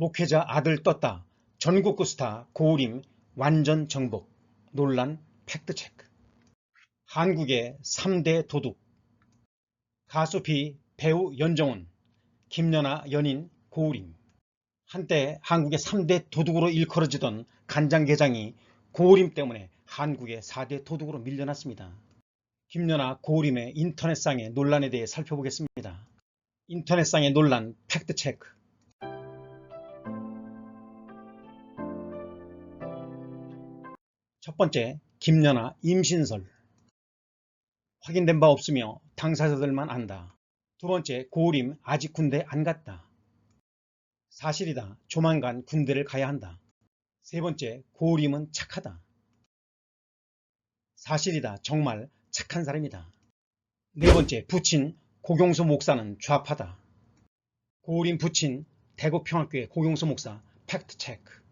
목회자 아들 떴다. 전국구 스타 고우림 완전 정복. 논란 팩트체크. 한국의 3대 도둑. 가수 비 배우 연정훈, 김연아 연인 고우림. 한때 한국의 3대 도둑으로 일컬어지던 간장게장이 고우림 때문에 한국의 4대 도둑으로 밀려났습니다. 김연아 고우림의 인터넷상의 논란에 대해 살펴보겠습니다. 인터넷상의 논란 팩트체크. 첫 번째, 김연아 임신설. 확인된 바 없으며 당사자들만 안다. 두 번째, 고우림 아직 군대 안 갔다. 사실이다. 조만간 군대를 가야 한다. 세 번째, 고우림은 착하다. 사실이다. 정말 착한 사람이다. 네 번째, 부친 고경수 목사는 좌파다. 고우림 부친 대구평학교의 고경수 목사 팩트체크.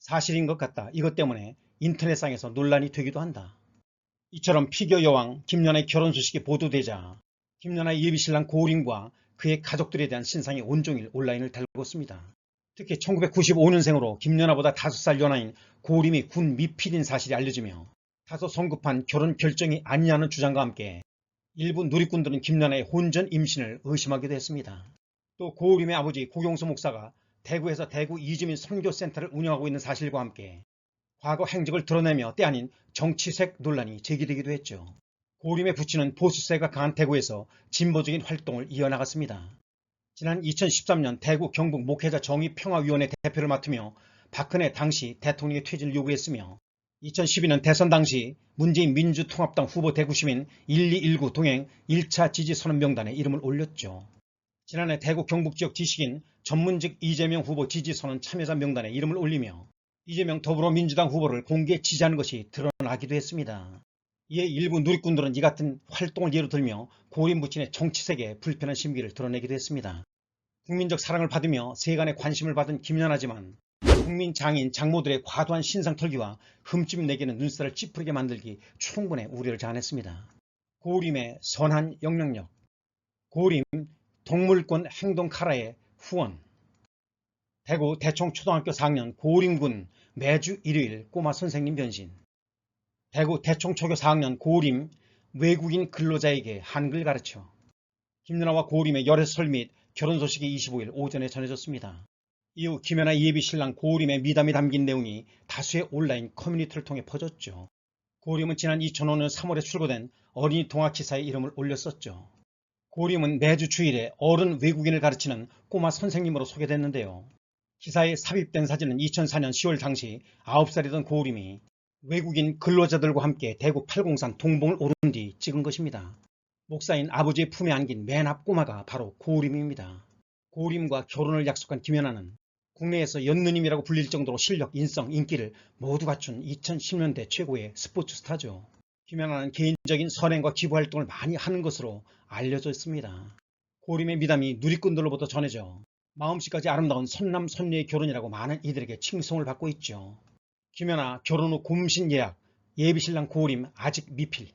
사실인 것 같다. 이것 때문에 인터넷상에서 논란이 되기도 한다. 이처럼 피겨 여왕 김연아의 결혼 소식이 보도되자 김연아의 예비신랑 고우림과 그의 가족들에 대한 신상이 온종일 온라인을 달궜습니다. 특히 1995년생으로 김연아보다 5살 연하인 고우림이 군 미필인 사실이 알려지며 다소 성급한 결혼 결정이 아니냐는 주장과 함께 일부 누리꾼들은 김연아의 혼전 임신을 의심하기도 했습니다. 또 고우림의 아버지 고경수 목사가 대구에서 대구 이주민 선교센터를 운영하고 있는 사실과 함께 과거 행적을 드러내며 때 아닌 정치색 논란이 제기되기도 했죠. 고림의 부친은 보수세가 강한 대구에서 진보적인 활동을 이어나갔습니다. 지난 2013년 대구 경북 목회자 정의평화위원회 대표를 맡으며 박근혜 당시 대통령의 퇴진을 요구했으며 2012년 대선 당시 문재인 민주통합당 후보 대구시민 1219 동행 1차 지지선언 명단에 이름을 올렸죠. 지난해 대구 경북 지역 지식인 전문직 이재명 후보 지지선언 참여자 명단에 이름을 올리며 이재명 더불어민주당 후보를 공개 지지하는 것이 드러나기도 했습니다. 이에 일부 누리꾼들은 이 같은 활동을 예로 들며 고림 부친의 정치색에 불편한 심기를 드러내기도 했습니다. 국민적 사랑을 받으며 세간의 관심을 받은 김연아지만 국민 장인 장모들의 과도한 신상 털기와 흠집 내기는 눈살을 찌푸리게 만들기 충분히 우려를 자아냈습니다. 고림의 선한 영향력 고림 동물권 행동 카라의 후원 대구 대청초등학교 4학년 고림군 매주 일요일 꼬마 선생님 변신 대구 대청초교 4학년 고림 외국인 근로자에게 한글 가르쳐 김연아와 고림의 열애설 및 결혼 소식이 25일 오전에 전해졌습니다. 이후 김연아 예비신랑 고림의 미담이 담긴 내용이 다수의 온라인 커뮤니티를 통해 퍼졌죠. 고림은 지난 2005년 3월에 출고된 어린이 동화 기사에 이름을 올렸었죠. 고림은 매주 주일에 어른 외국인을 가르치는 꼬마 선생님으로 소개됐는데요. 기사에 삽입된 사진은 2004년 10월 당시 9살이던 고우림이 외국인 근로자들과 함께 대구 팔공산 동봉을 오른 뒤 찍은 것입니다. 목사인 아버지의 품에 안긴 맨 앞 꼬마가 바로 고우림입니다. 고우림과 결혼을 약속한 김연아는 국내에서 연느님이라고 불릴 정도로 실력, 인성, 인기를 모두 갖춘 2010년대 최고의 스포츠 스타죠. 김연아는 개인적인 선행과 기부 활동을 많이 하는 것으로 알려져 있습니다. 고우림의 미담이 누리꾼들로부터 전해져 마음씨까지 아름다운 선남 선녀의 결혼이라고 많은 이들에게 칭송을 받고 있죠. 김연아 결혼 후 곰신 예약, 예비신랑 고우림 아직 미필,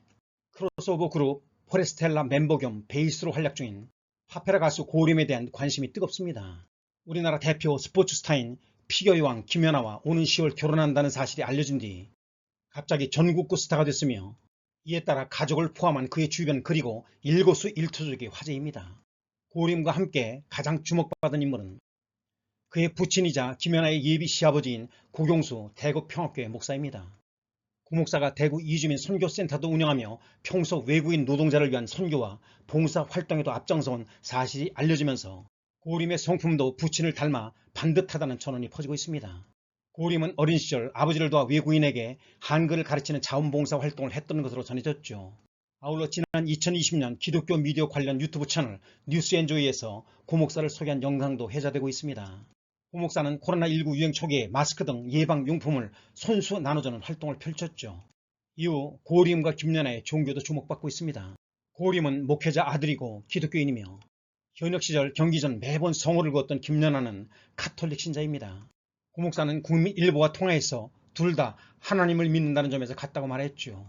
크로스오버 그룹 포레스텔라 멤버 겸 베이스로 활약 중인 파페라 가수 고우림에 대한 관심이 뜨겁습니다. 우리나라 대표 스포츠 스타인 피겨 여왕 김연아와 오는 10월 결혼한다는 사실이 알려진 뒤 갑자기 전국구 스타가 됐으며 이에 따라 가족을 포함한 그의 주변 그리고 일거수 일투족이 화제입니다. 고림과 함께 가장 주목받은 인물은 그의 부친이자 김연아의 예비 시아버지인 고경수 대구 평화교회 목사입니다. 고 목사가 대구 이주민 선교센터도 운영하며 평소 외국인 노동자를 위한 선교와 봉사 활동에도 앞장서온 사실이 알려지면서 고림의 성품도 부친을 닮아 반듯하다는 전언이 퍼지고 있습니다. 고림은 어린 시절 아버지를 도와 외국인에게 한글을 가르치는 자원봉사 활동을 했던 것으로 전해졌죠. 아울러 지난 2020년 기독교 미디어 관련 유튜브 채널 뉴스엔조이에서 고 목사를 소개한 영상도 회자되고 있습니다. 고 목사는 코로나19 유행 초기에 마스크 등 예방용품을 손수 나눠주는 활동을 펼쳤죠. 이후 고림과 김연아의 종교도 주목받고 있습니다. 고림은 목회자 아들이고 기독교인이며 현역 시절 경기전 매번 성호를 그었던 김연아는 카톨릭 신자입니다. 고 목사는 국민 일보와 통화해서 둘 다 하나님을 믿는다는 점에서 같다고 말했죠.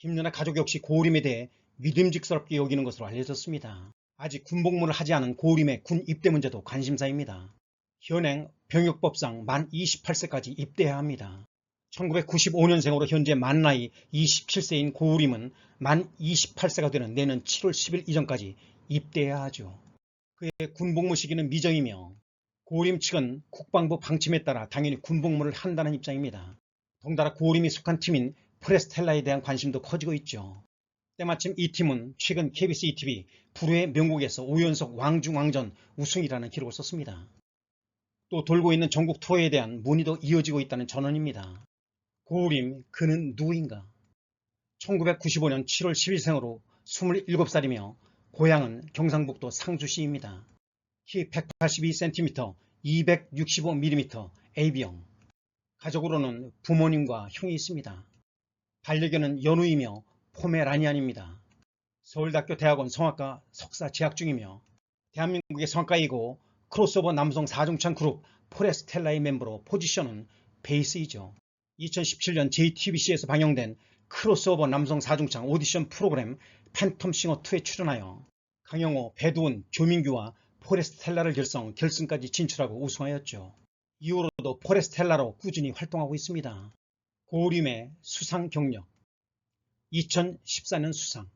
김연아 가족 역시 고우림에 대해 믿음직스럽게 여기는 것으로 알려졌습니다. 아직 군복무를 하지 않은 고우림의 군 입대 문제도 관심사입니다. 현행 병역법상 만 28세까지 입대해야 합니다. 1995년생으로 현재 만 나이 27세인 고우림은 만 28세가 되는 내년 7월 10일 이전까지 입대해야 하죠. 그의 군복무 시기는 미정이며 고우림 측은 국방부 방침에 따라 당연히 군복무를 한다는 입장입니다. 덩달아 고우림이 속한 팀인 프레스텔라에 대한 관심도 커지고 있죠. 때마침 이 팀은 최근 KBS ETV 불후의 명곡에서 5연속 왕중왕전 우승이라는 기록을 썼습니다. 또 돌고 있는 전국 투어에 대한 문의도 이어지고 있다는 전언입니다. 고우림 그는 누구인가? 1995년 7월 10일생으로 27살이며 고향은 경상북도 상주시입니다. 키 182cm, 265mm, AB형. 가족으로는 부모님과 형이 있습니다. 반려견은 연우이며 포메라니안입니다. 서울대학교 대학원 성악과 석사 재학 중이며 대한민국의 성악가이고 크로스오버 남성 4중창 그룹 포레스텔라의 멤버로 포지션은 베이스이죠. 2017년 JTBC에서 방영된 크로스오버 남성 4중창 오디션 프로그램 팬텀싱어2에 출연하여 강영호, 배두훈, 조민규와 포레스텔라를 결성, 결승까지 진출하고 우승하였죠. 이후로도 포레스텔라로 꾸준히 활동하고 있습니다. 고우림의 수상 경력. 2014년 수상.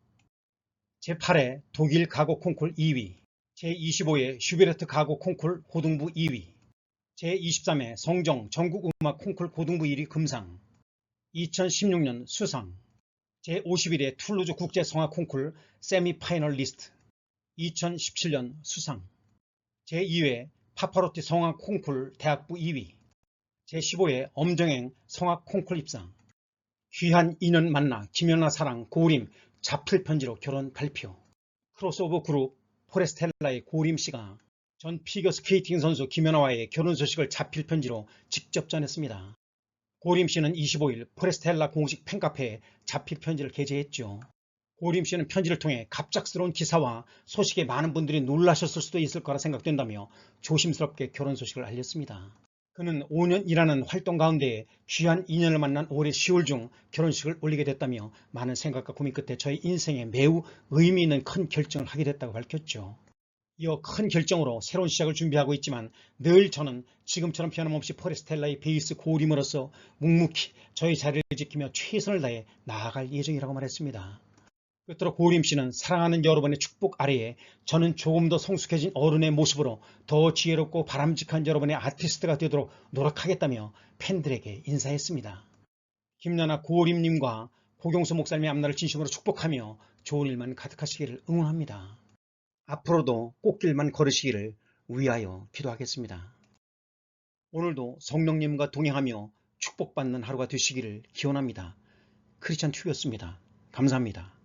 제8회 독일 가곡 콩쿨 2위. 제25회 슈베르트 가곡 콩쿨 고등부 2위. 제23회 성정 전국음악 콩쿨 고등부 1위 금상. 2016년 수상. 제51회 툴루즈 국제성악 콩쿨 세미파이널 리스트. 2017년 수상. 제2회 파파로티 성악 콩쿨 대학부 2위 제15회 엄정행 성악 콩쿨 입상 귀한 인연 만나 김연아 사랑 고우림 자플 편지로 결혼 발표 크로스오버 그룹 포레스텔라의 고우림 씨가 전 피겨 스케이팅 선수 김연아와의 결혼 소식을 자필 편지로 직접 전했습니다. 고우림 씨는 25일 포레스텔라 공식 팬카페에 자필 편지를 게재했죠. 고우림 씨는 편지를 통해 갑작스러운 기사와 소식에 많은 분들이 놀라셨을 수도 있을 거라 생각된다며 조심스럽게 결혼 소식을 알렸습니다. 그는 5년이라는 활동 가운데 귀한 인연을 만난 올해 10월 중 결혼식을 올리게 됐다며 많은 생각과 고민 끝에 저의 인생에 매우 의미 있는 큰 결정을 하게 됐다고 밝혔죠. 이어 큰 결정으로 새로운 시작을 준비하고 있지만 늘 저는 지금처럼 변함없이 포레스텔라의 베이스 고우림으로서 묵묵히 저의 자리를 지키며 최선을 다해 나아갈 예정이라고 말했습니다. 끝으로 고우림 씨는 사랑하는 여러분의 축복 아래에 저는 조금 더 성숙해진 어른의 모습으로 더 지혜롭고 바람직한 여러분의 아티스트가 되도록 노력하겠다며 팬들에게 인사했습니다. 김연아 고우림님과 고경수 목사님의 앞날을 진심으로 축복하며 좋은 일만 가득하시기를 응원합니다. 앞으로도 꽃길만 걸으시기를 위하여 기도하겠습니다. 오늘도 성령님과 동행하며 축복받는 하루가 되시기를 기원합니다. 크리스찬 튜였습니다. 감사합니다.